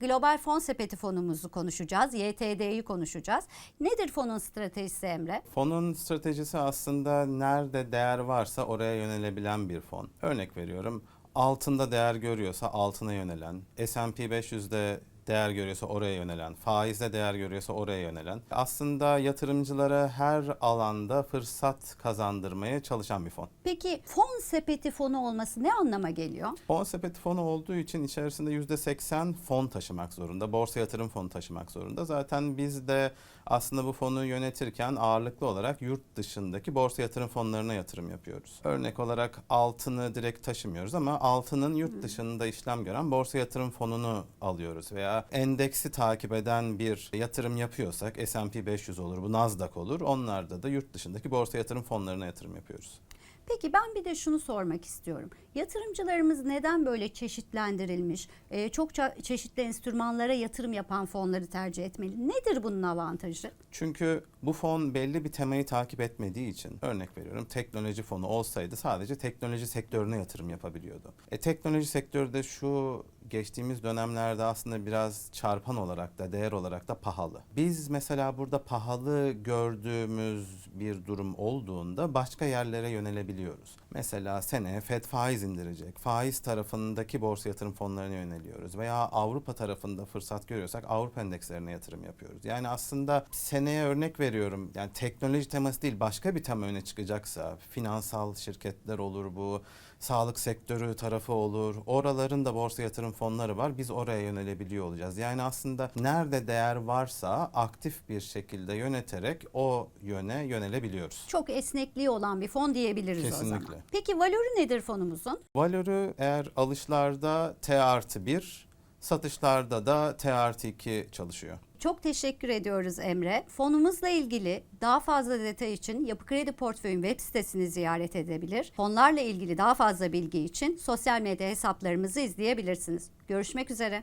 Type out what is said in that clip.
Global Fon Sepeti fonumuzu konuşacağız. YTD'yi konuşacağız. Nedir fonun stratejisi Emre? Fonun stratejisi aslında nerede değer varsa oraya yönelebilen bir fon. Örnek veriyorum altında değer görüyorsa altına yönelen, S&P 500'de değer görüyorsa oraya yönelen, faizde değer görüyorsa oraya yönelen. Aslında yatırımcılara her alanda fırsat kazandırmaya çalışan bir fon. Peki fon sepeti fonu olması ne anlama geliyor? Fon sepeti fonu olduğu için içerisinde %80 fon taşımak zorunda. Borsa yatırım fonu taşımak zorunda. Zaten biz de aslında bu fonu yönetirken ağırlıklı olarak yurt dışındaki borsa yatırım fonlarına yatırım yapıyoruz. Örnek olarak altını direkt taşımıyoruz ama altının yurt dışında işlem gören borsa yatırım fonunu alıyoruz veya endeksi takip eden bir yatırım yapıyorsak S&P 500 olur, bu Nasdaq olur. Onlarda da yurt dışındaki borsa yatırım fonlarına yatırım yapıyoruz. Peki ben bir de şunu sormak istiyorum. Yatırımcılarımız neden böyle çeşitlendirilmiş, e, çokça çeşitli enstrümanlara yatırım yapan fonları tercih etmeli? Nedir bunun avantajı? Çünkü bu fon belli bir temayı takip etmediği için örnek veriyorum teknoloji fonu olsaydı sadece teknoloji sektörüne yatırım yapabiliyordu. E, teknoloji sektörü de şu geçtiğimiz dönemlerde aslında biraz çarpan olarak da değer olarak da pahalı. Biz mesela burada pahalı gördüğümüz bir durum olduğunda başka yerlere yönelebiliyoruz. Mesela seneye FED faiz indirecek. Faiz tarafındaki borsa yatırım fonlarına yöneliyoruz. Veya Avrupa tarafında fırsat görüyorsak Avrupa endekslerine yatırım yapıyoruz. Yani aslında seneye örnek veriyorum. Yani teknoloji teması değil başka bir tema öne çıkacaksa finansal şirketler olur bu, sağlık sektörü tarafı olur. Oraların da borsa yatırım fonları var. Biz oraya yönelebiliyor olacağız. Yani aslında nerede değer varsa aktif bir şekilde yöneterek o yöne yönelebiliyoruz. Çok esnekliği olan bir fon diyebiliriz o zaman. Peki valörü nedir fonumuzun? Valörü eğer alışlarda T artı 1, satışlarda da T artı 2 çalışıyor. Çok teşekkür ediyoruz Emre. Fonumuzla ilgili daha fazla detay için Yapı Kredi Portföy'ün web sitesini ziyaret edebilir. Fonlarla ilgili daha fazla bilgi için sosyal medya hesaplarımızı izleyebilirsiniz. Görüşmek üzere.